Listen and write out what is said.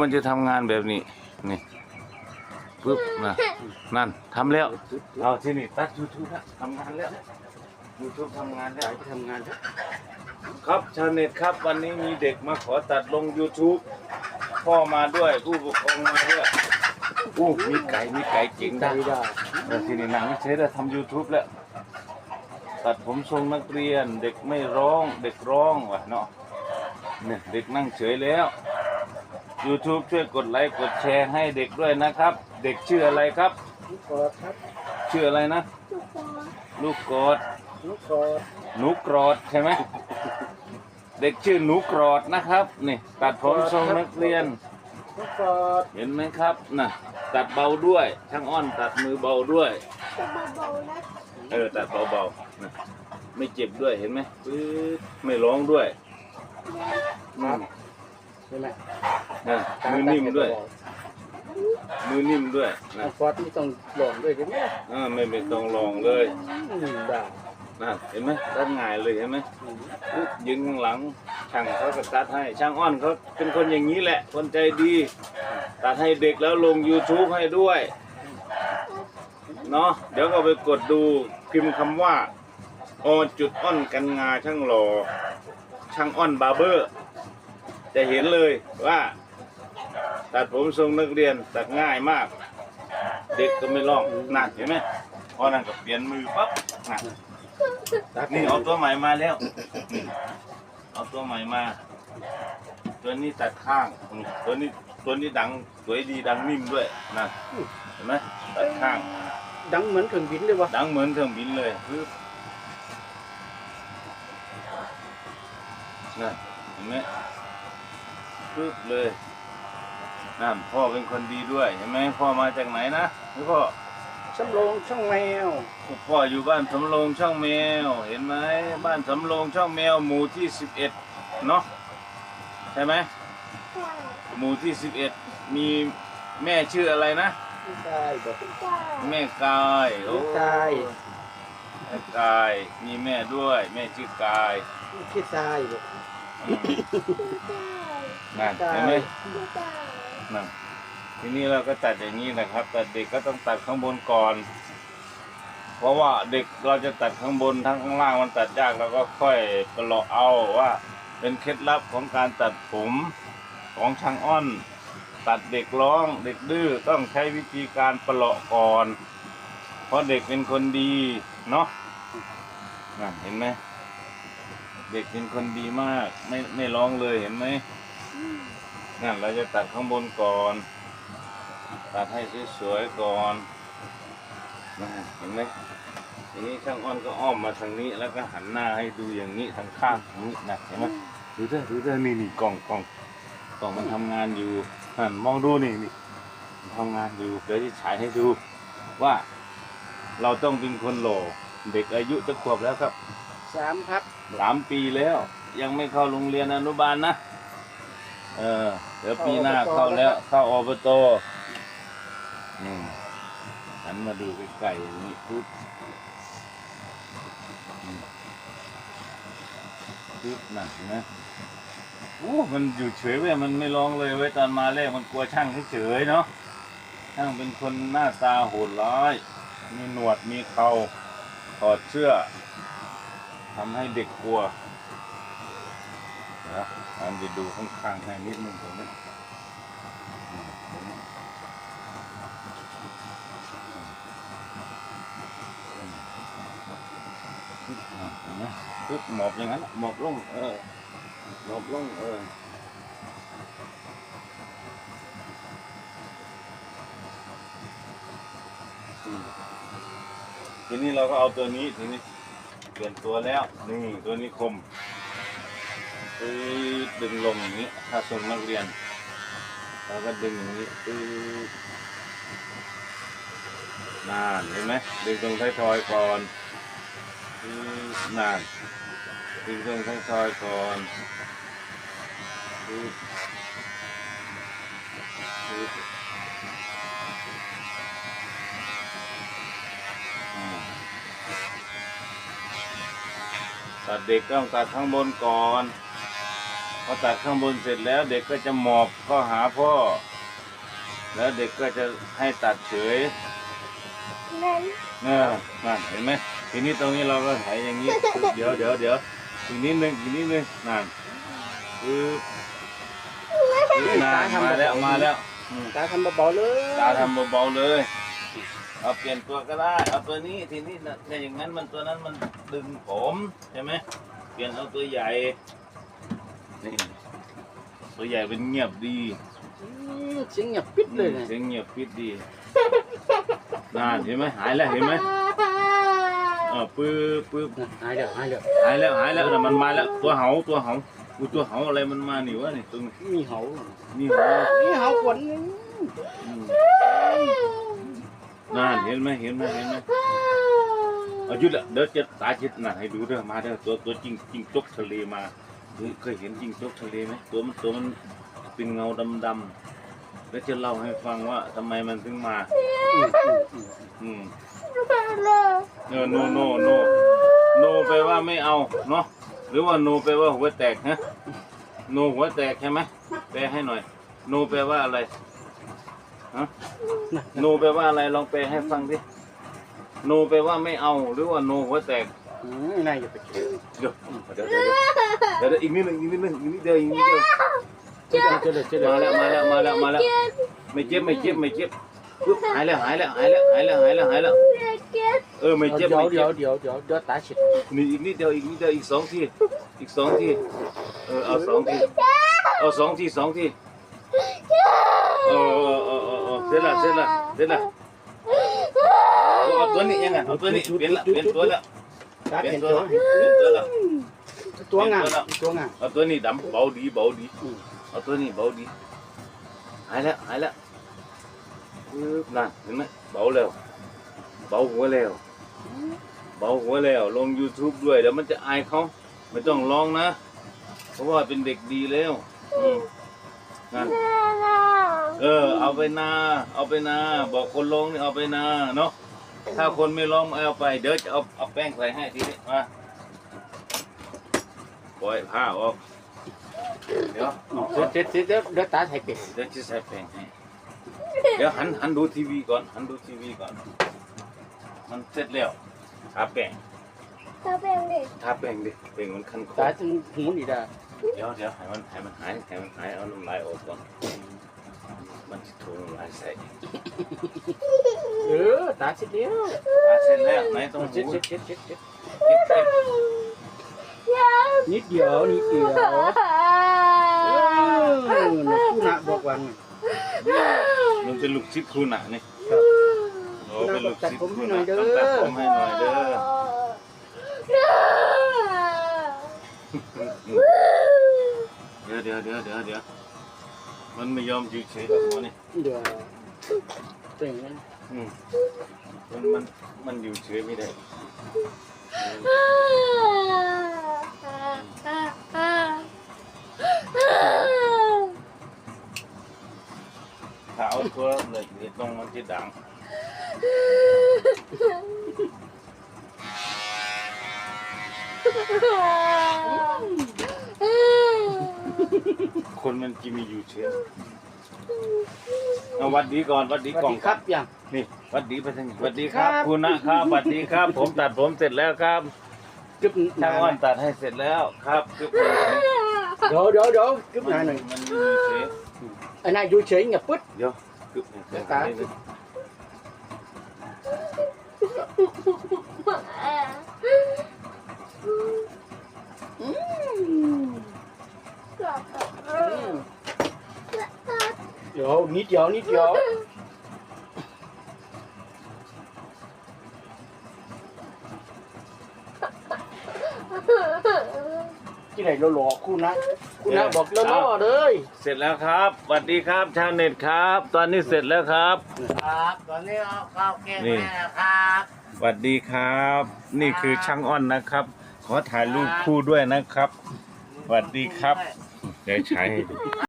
มันจะทำงานแบบนี้ นี่ปึ๊บนะนั่นทำแล้ว เอาที่นี่ตัด YouTube แล้วทำงานแล้ว YouTube ทำงานแล้วทำงานเถอะครับชาวเน็ตครับ วันนี้มีเด็กมาขอตัดลง YouTube พ่อมาด้วยผู้ปกครองมาด้วยอู้มีไก่มีไก่เจ๋งได้แล้วทีนี้นางไม่ใช่แล้วทำ YouTube แล้ว ตัดผมทรงนักเรียน เด็กไม่ร้อง เด็กร้องวะเนาะเนี่ยเด็กนั่งเฉยแล้ว YouTube ช่วยกดไลค์กดแชร์ให้เด็กด้วยนะครับ เด็กชื่ออะไรครับ ลูกกอดครับชื่ออะไรนะลูกกอดลูกกอดหนูกรอดใช่ไหมเด็กชื่อหนูกรอดนะครับนี่ตัดผมทรงนักเรียน ลูกกอดเห็นไหมครับน่ะตัดเบาด้วยช่างอ้อนตัดมือเบาด้วย จะเบาๆนะเออตัดเบาๆนะไม่เจ็บด้วยเห็นไหมปื๊ดไม่ร้องด้วยอืม ใช่ไหมนะมือนิ่มด้วย มือนิ่มด้วยลูนะกกอดนี่ต้องหลอมด้วยใช่ไหมอ่าไม่ไม่ต้องลองเลยอืมได้นะเห็นไหมตัดง่ายเลยเห็นไหมอืมปึ๊บยืนข้างหลังช่างเขาก็ตัดให้ช่างอ้อนเขาเป็นคนอย่างนี้แหละ คนใจดี ตัดให้เด็กแล้วลง YouTube ให้ด้วยเนาะเดี๋ยวก็ไปกดดูพิมพ์คำว่าอจุดอ้อนกันงาช่างหล่อช่างอ้อนบาร์เบอร์ จะเห็นเลยว่า ตัดผมทรงนักเรียนตัดง่ายมาก เด็กก็ไม่ร้องนั่นเห็นไหมพอนั่นก็เปลี่ยนมือปั๊บนั่นตัดนี่เอาตัวใหม่มาแล้วนี่เอาตัวใหม่มา ตัวนี้ตัดข้างนี่ตัวนี้ตัวนี้ดังสวยดีดังนิ่มด้วยนะเห็นไหมตัดข้าง ดังเหมือนเครื่องบินเลยวะดังเหมือนเครื่องบินเลยปึ๊บนั่นเห็นไหม ปึ๊บเลยนั่นพ่อเป็นคนดีด้วยเห็นไหมพ่อมาจากไหนนะนี่พ่อสำโรงช่องแมวพ่ออยู่บ้านสำโรงช่องแมว เห็นไหมบ้านสำโรงช่องแมวหมู่ที่สิบเอ็ดเนาะใช่ไหมใช่หมู่ที่สิบเอ็ดมีแม่ชื่ออะไรนะไม่ได้บอกใช่แม่กายโอ้กายแม่กายมีแม่ด้วย แม่ชื่อกายขี้ทรายบอกอืมใช่ นั่นเห็นไหมใช่นั่นทีนี้เราก็ตัดอย่างนี้นะครับ แต่เด็กก็ต้องตัดข้างบนก่อน เพราะว่าเด็กเราจะตัดข้างบนทั้งข้างล่างมันตัดยากเราก็ค่อยประเลาะเอาว่า เป็นเคล็ดลับของการตัดผมของช่างอ้อน ตัดเด็กร้อง เด็กดื้อต้องใช้วิธีการประเลาะก่อน เพราะเด็กเป็นคนดีเนาะนั่นเห็นไหมเด็กเป็นคนดีมาก ไม่ไม่ร้องเลยเห็นไหม นั่นเราจะตัดข้างบนก่อน ตัดให้สวยๆก่อนนะเห็นไหมทีนี้ช่างอ้อนก็อ้อมมาทางนี้ แล้วก็หันหน้าให้ดูอย่างนี้ทางข้างอย่างนี้นะเห็นไหมดูเถอะดูเถอะนี่นี่กล่องกล่องกล่องมันทำงานอยู่หันมองดูนี่นี่มันทำงานอยู่เดี๋ยวจะฉายให้ดูว่าเราต้องเป็นคนหล่อเด็กอายุจะขวบแล้วครับสามพักสามปีแล้ว ยังไม่เข้าโรงเรียนอนุบาลนะ เออ เดี๋ยวปีหน้าเข้าแล้ว เข้าอบตอืมหันมาดูใกล้ๆอย่างนี้ปุ๊บอืมปุ๊บนั่นเห็นไหมโอ้มันอยู่เฉยเว้ยมันไม่ร้องเลยเว้ยตอนมาแรกมันกลัวช่างเฉยๆเนาะช่างเป็นคนหน้าตาโหดร้าย มีหนวดมีเขาถอดเสื้อทำให้เด็กกลัว เดี๋ยวอันจะดูข้างๆให้นิดนึงตรงนี้อืมตรงนี้อืมอืมอ่หมอบอย่างนั้นหมอบลงเออหมอบลงเออทีนี้เราก็เอาตัวนี้ทีนี้เปลี่ยนตัวแล้วนี่ตัวนี้คม ปื๊ดดึงลงอย่างนี้ ถ้าทรงนักเรียนเราก็ดึงอย่างนี้ปื๊ดนานเห็นไหมดึงตรงท้ายทอยก่อนปื๊ดนานดึงตรงท้ายทอยก่อนปื๊ดปื๊ดตัดเด็กต้องตัดข้างบนก่อน พอตัดข้างบนเสร็จแล้ว เด็กก็จะหมอบเข้าหาพ่อ แล้วเด็กก็จะให้ตัดเฉยนั้นเออนั่นเห็นไหมทีนี้ตรงนี้เราก็ไถอย่างนี้ เดี๋ยวเดี๋ยวเดี๋ยวอีกนิดนึงอีกนิดนึงนั่นคือนั่นมาแล้วมาแล้วอืมตาทำเบาๆเลยตาทำเบาๆเลยเอาเปลี่ยนตัวก็ได้เอาตัวนี้ทีนี้นะถ้าอย่างนั้นมันตัวนั้นมันดึงผมใช่ไหมเปลี่ยนเอาตัวใหญ่ นี่ตัวใหญ่เป็นเงียบดีอืมเสียงเงียบปิดเลยเนี่ยเสียงเงียบปิดดีนานเห็นไหมหายแล้วเห็นไหมเออปื๊บปื๊บนะหายเดี๋ยวหายเดี๋ยวหายแล้วหายแล้วน่ะมันมาแล้วตัวเหาตัวเหาอุยตัวเหาอะไรมันมาหนิวะนี่ตรงนี้มีเหานี่เหามีเหาขวนนึงอืมนั่นเห็นไหมเห็นไหมเห็นไหมเอาหยุดละเดี๋ยวจะตาจิตน่ะให้ดูเด้อมาเด้อตัวตัวจริงจริงจกทะเลมา เคยเห็นจริงจกทะเลไหมตัวมันตัวมันเป็นเงาดำๆแล้วจะเล่าให้ฟังว่าทำไมมันถึงมา อืมเออโนโนโนโนแปลว่าไม่เอาเนาะหรือว่าโนแปลว่าหัวแตกฮะโนหัวแตกใช่ไหมแปลให้หน่อย โนแปลว่าอะไรฮะโนแปลว่าอะไรลองแปลให้ฟังดิโนแปลว่าไม่เอา หรือว่าโนหัวแตก อืมนายอย่าไปเชื่อเดี๋ยวเดี๋ยวเดี๋ยวเดี๋ยวเดี๋ยวอีกนิดหนึงอีกนิดหนึงอีกนิดเดียวอีกนิดเดียวเชื่อเชื่อเชื่อมาแล้วมาแล้วมาแล้วมาแล้วไม่เจ็บไม่เจ็บไม่เจ็บปึ๊บหายแล้วหายแล้วหายแล้วหายแล้วหายแล้วหายแล้วเออไม่เจ็บเดี๋ยวไม่เดี๋เจ็ยวบเดี๋ยวเดี๋ยวเดี๋ยวตาเฉียดนี่อีกนิดเดียวอีกนิดเดียวอีกสองทีอีกสองทีเออเอาสองทีเอาสองทีสองทีเออเออเออเออเออเสร็จละเสร็จละเสร็จละเอาตัวนี้ยังไงเอาตัวนี้เปลี่ยนละเปลี่ยนตัวละตาเปลี่ยเห็นนตัวตัวละเปลี่ยนตัวละตัวงามตัวงามเอาตัวนี้ดำเบาดีเบาดีอืมเอาตัวนี้เบาดีหายแล้วหายแล้วปึ๊บนั่นเห็นไหมเบาแล้ว เบาหัวแล้ว เบาหัวแล้ว ลง YouTube ด้วยเดี๋ยวมันจะอายเขาไม่ต้องร้องนะ เพราะว่าเป็นเด็กดีแล้วอืมนั่นเออ เอาไปนา เอาไปนา บอกคนลงนี่เอาไปนาเนาะ ถ้าคนไม่ร้องไม่เอาไปเดี๋ยวจะเอาเอาแป้งใส่ให้ทีนี้มาปล่อยผ้าออกเดี๋ยวเสร็จเสร็จเดี๋ยวเดี๋ยวตาใส่เป็ดเดี๋ยวจะใส่แป้งให้เดี๋ยวหันหันดูทีวีก่อนหันดูทีวีก่อน มันเสร็จแล้วทาแป้งถ้าเป็นเด็กทาแป้งดิแป้งมันคันคอตาจึงหูนี่ได้เดี๋ยวเดี๋ยวให้มันให้มันหายให้มันหายเอาน้ำลายออกก่อนมันจะถูน้ำลายใส่ เออตาเสร็จแล้วอะเสร็จแล้วไหนต้องเสร็หูจเสร็จเสร็จเสร็จคิดไปนิดเดียวนิดเดียวเออนะผู้น่ะบอกว่าไงมันเป็นลูกชิดคุณอะนี่ครับโอ้เป็นลูกชิดคุณอะต้องตัดผมให้หน่อยเด้อเดี๋ยวเดี๋ยวเดี๋ยวเดี๋ยวเดี๋ยวมันไม่ยอมอยู่เฉยกับหัวนี่เดี๋ยวเต็งนั้น อืมมันมันมันอยู่เฉยไม่ได้ถ้าเอาตัวเหล็กเด็ดลงมันจะดัง คนมันจะมีอยู่เฉย เอาหวัดดีก่อนหวัดดีสวัสกล่องดีครับยัง นี่หวัดดีไปทางนี้หวัดดีครับ ครับ คุณนะครับหวัดดีครับ ผมตัดผมเสร็จแล้วครับกึบหช่าน้างอ้อนตัดให้เสร็จแล้วครับคือเดี๋ยวเดี๋ยวเดี๋ยวกึบหมัน้านหน่อยมันมีอยู่เฉยไอ้นายอยู่เฉยเงียบปึ๊ด เดี๋ยวคือเดี๋ยวตา เดี๋ยว อืมเดี๋ ยวนิดเดียวนิดเดียวที่ไหนเราหลอกคุณนะคุณนะบอกเราล่อเลยเสร็จแล้วครับสวัสดีครับชาวเน็ตครับ ตอนนี้เสร็จแล้วครับ ครับตอนนี้เอาข้าวแกงนี่แม่นะครับสวัสดีครับ นี่คือช่างอ้อนนะครับ ขอถ่ายรูปคู่ด้วยนะครับสวัสดีครับเดี๋ยวใช้ให้ดู